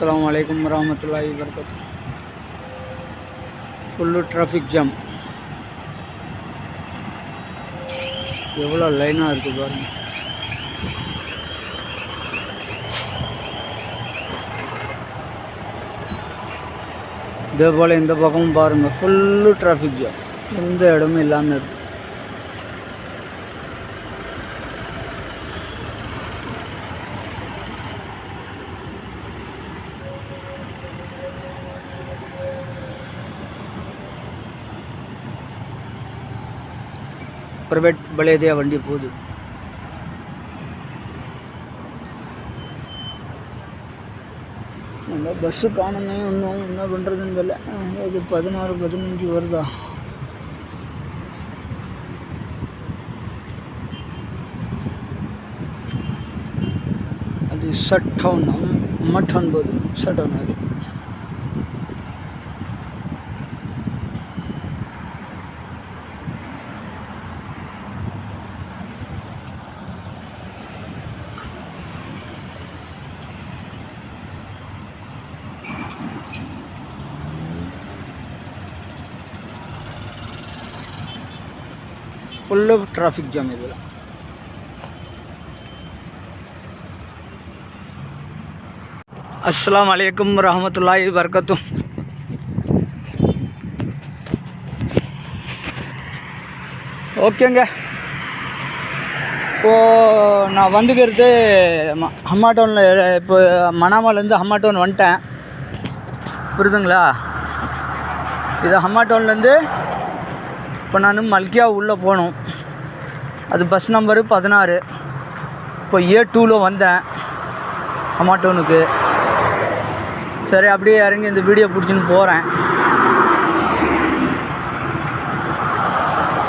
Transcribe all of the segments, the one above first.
அஸ்லாம் அலைக்கும் வரமத்துல்லா வபரகாத்து ஃபுல்லு டிராஃபிக் ஜாம் எவ்வளோ லைனாக இருக்குது பாருங்க. இதே போல் இந்த பக்கமும் பாருங்கள் ஃபுல்லு டிராஃபிக் ஜாம் எந்த இடமும் இல்லாமல் இருக்கு. ப்రైవేట్ బలేదే வண்டி போகுது நம்ம பஸ்ஸு காணுமே இன்னும் என்ன பண்ணுறதுன்னு தெரியல. இது பதினாறு பதினஞ்சு வருதா? அது சட்டவுன் மட் ஒன்பது சட்டவுன் அது. ஃபுல்லு ట్రాఫిక్ ஜாம் இதில். అస్సలం అయికం రహమతుల్లా వరకతు ஓகேங்க இப்போது நான் வந்துக்கிறது ஹம்மா டவுனில் இப்போ மனாமாலேருந்து ஹம்மா டவுன் வந்துட்டேன். புரிதுங்களா இது ஹம்மா டவுன்லேருந்து இப்போ நான் மல்கியா உள்ளே போகணும். அது பஸ் நம்பரு பதினாறு. இப்போ ஏ டூவில் வந்தேன். அமாட்டோனுக்கு சரி அப்படியே இறங்கி இந்த வீடியோ பிடிச்சின்னு போகிறேன்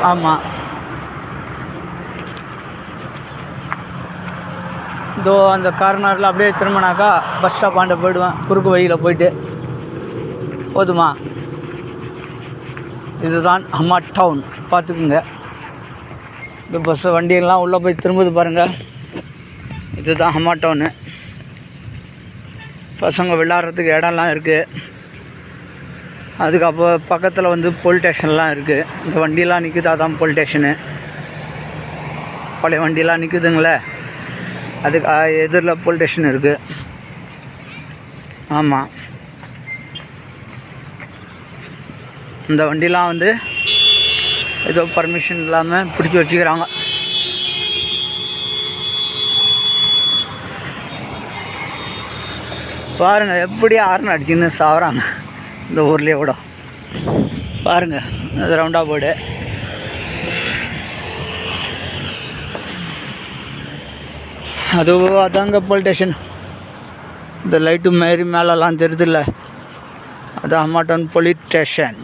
ஆமாம் இதோ அந்த கார்னரில் அப்படியே திரும்பினாக்கா பஸ் ஸ்டாப் ஆண்ட போயிடுவேன். குறுக்கு வழியில் போயிட்டு. போதுமா? இதுதான் அம்மா டவுன் பார்த்துக்குங்க. இந்த பஸ்ஸு வண்டியெல்லாம் உள்ளே போய் திரும்புது பாருங்கள் இதுதான் அம்மா டவுனு பசங்க விளாட்றதுக்கு இடம்லாம் இருக்குது அதுக்கப்புறம் பக்கத்தில் வந்து போலீஸ் ஸ்டேஷன்லாம் இருக்குது இந்த வண்டியெலாம் நிற்குது அதான் போலீஸ் ஸ்டேஷனு பழைய வண்டியெலாம் நிற்குதுங்களே அதுக்கு எதிரில் போலீஸ் ஸ்டேஷன் இருக்குது ஆமாம் இந்த வண்டிலாம் வந்து ஏதோ பர்மிஷன் இல்லாமல் பிடிச்சி வச்சுக்கிறாங்க. பாருங்கள் எப்படி ஆர்ன் அடிச்சுன்னு சாவறாங்க. இந்த ஊர்லேயே கூட. பாருங்கள் அது போய்டு. போர்டு அது அதாங்க போலீஸ் ஸ்டேஷன் இந்த லைட்டு மாரி மேலெல்லாம் தெரியுதுல்ல அது அம்மாட்டன் போலீஸ் ஸ்டேஷன்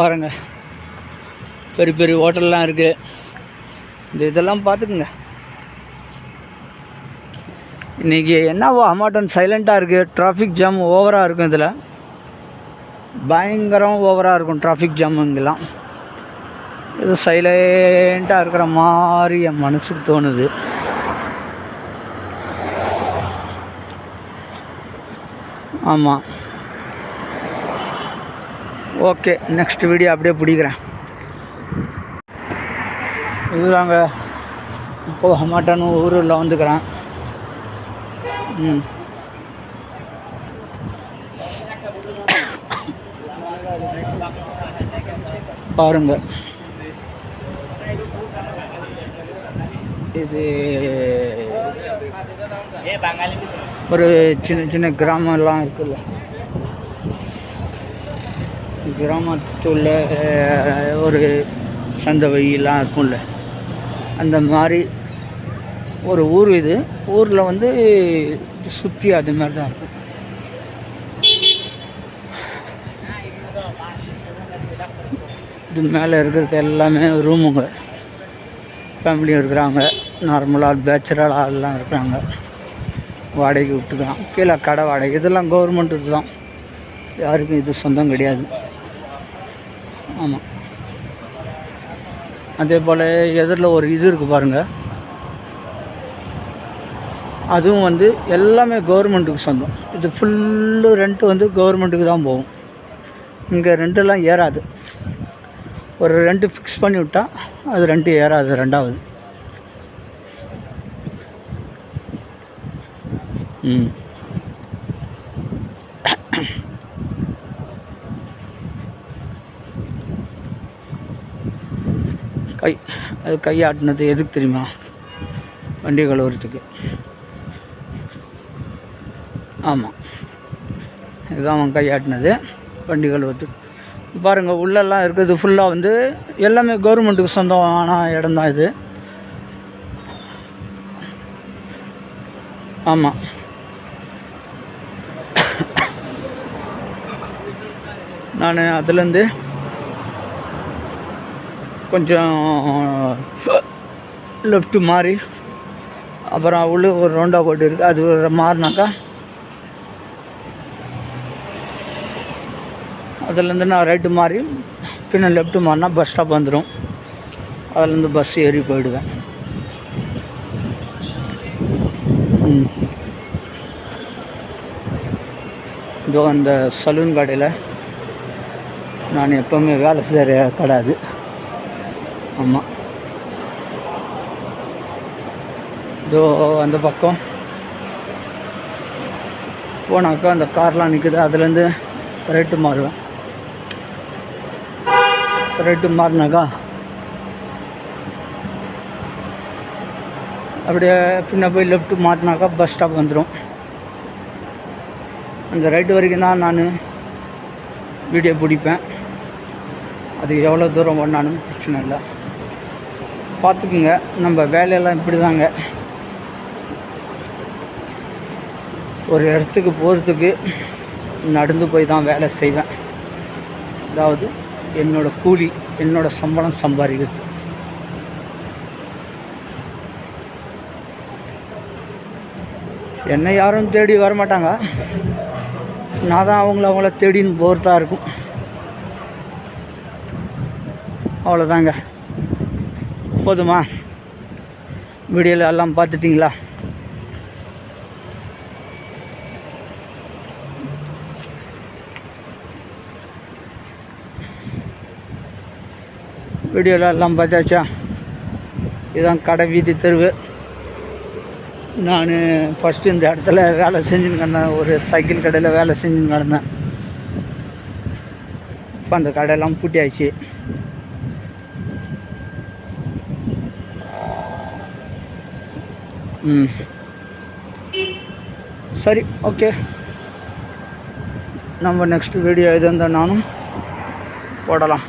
பாருங்கள் பெரிய பெரிய ஹோட்டல்லாம் இருக்குது இந்த இதெல்லாம் பார்த்துக்குங்க. இன்றைக்கி என்னவோ அமாட்டன் சைலண்ட்டாக இருக்குது டிராஃபிக் ஜாம் ஓவராக இருக்கும் இதில். பயங்கரம் ஓவராக இருக்கும் டிராஃபிக் ஜாம் இங்கெல்லாம். இது சைலண்ட்டாக இருக்கிற மாதிரி என் மனசுக்கு தோணுது. ஆமாம் ஓகே நெக்ஸ்ட் வீடியோ அப்படியே பிடிக்கிறேன். இதுதாங்க. போக மாட்டேன்னு ஊரில் வந்துக்கிறேன். ம். பாருங்க. இது ஒரு சின்ன சின்ன கிராமம்லாம் இருக்குல்ல. கிராமத்தில் ஒரு சந்தை வழியெல்லாம் இருக்கும்ல. அந்த மாதிரி ஒரு ஊர் இது. ஊரில் வந்து சுற்றி அது மாதிரி தான் இருக்கும் இது மேலே இருக்கிறது எல்லாமே ரூமுங்க. ஃபேமிலியும் இருக்கிறாங்க. நார்மலாக பேச்சுலர் ஆள்லாம் இருக்கிறாங்க. வாடகைக்கு விட்டுக்கலாம் கீழே கடை வாடகை. இதெல்லாம் கவர்மெண்ட்டு தான் யாருக்கும் இது சொந்தம் கிடையாது. ஆமாம் அதே போல் எதிரில் ஒரு இது இருக்குது பாருங்கள் அதுவும் வந்து எல்லாமே கவர்மெண்ட்டுக்கு சொந்தம். இது ஃபுல்லு ரெண்ட்டு வந்து கவர்மெண்ட்டுக்கு தான் போகும். இங்கே ரெண்டெல்லாம் ஏறாது. ஒரு ரெண்டு ஃபிக்ஸ் பண்ணி விட்டால் அது ரெண்டு ஏறாது ரெண்டாவது. ம். கை அது கையாட்டினது எதுக்கு தெரியுமா? வண்டி கழுவுறதுக்கு. ஆமாம் இதுதான் அவன் கையாட்டினது வண்டி கழுவுறதுக்கு. பாருங்கள் உள்ளெல்லாம் இருக்கிறது ஃபுல்லாக வந்து எல்லாமே கவர்மெண்ட்டுக்கு சொந்தமான இடம் தான் இது. ஆமாம் நான் அதுலேருந்து கொஞ்சம் லெஃப்ட்டு மாறி அப்புறம் உள்ளே ஒரு ரவுண்டா போட்டு இருக்குது அது மாறினாக்கா அதுலேருந்து நான் ரைட்டு மாறி பின்ன லெஃப்ட்டு மாறினா பஸ் ஸ்டாப் வந்துடும் அதுலேருந்து பஸ் ஏறி போயிடுவேன். இதோ அந்த சலூன் கடையில் நான் எப்போவுமே வேலை செய்கிற கடை அது. ஆமாம் இதோ அந்த பக்கம். போனாக்கா அந்த கார்லாம் நிற்குது அதுலேருந்து ரைட்டு மாறுவேன். ரைட்டு மாறினாக்கா அப்படியே பின்ன போய் லெஃப்ட்டு மாற்றினாக்கா பஸ் ஸ்டாப் வந்துடும் அந்த ரைட்டு வரைக்கும் தான் நான் வீடியோ பிடிப்பேன். அது எவ்வளோ தூரம் பண்ணாலும் பிரச்சனை இல்லை. பார்த்துக்குங்க. நம்ம வேலையெல்லாம் இப்படி தாங்க ஒரு இடத்துக்கு போகிறதுக்கு நடந்து போய் தான் வேலை செய்வேன். அதாவது என்னோடய கூலி என்னோடய சம்பளம் சம்பாதிக்கிறது. என்னை யாரும் தேடி வர மாட்டாங்க நான் தான் அவங்கள அவங்கள தேடின்னு போகிறதா இருக்கும். அவ்வளோதாங்க போதுமா? வீடியோவில் எல்லாம் பார்த்துட்டிங்களா? வீடியோவில் எல்லாம் பார்த்தாச்சா? இதுதான் கடை வீதி தெருவு. நான் ஃபஸ்ட்டு இந்த இடத்துல வேலை செஞ்சுன்னு கிடந்தேன். ஒரு சைக்கிள் கடையில் வேலை செஞ்சுன்னு கிடந்தேன். இப்போ அந்த கடையெல்லாம் பூட்டியாச்சு. ம். சரி ஓகே. நம்ம நெக்ஸ்ட் வீடியோ எது இருந்தால் நானும் போடலாம்.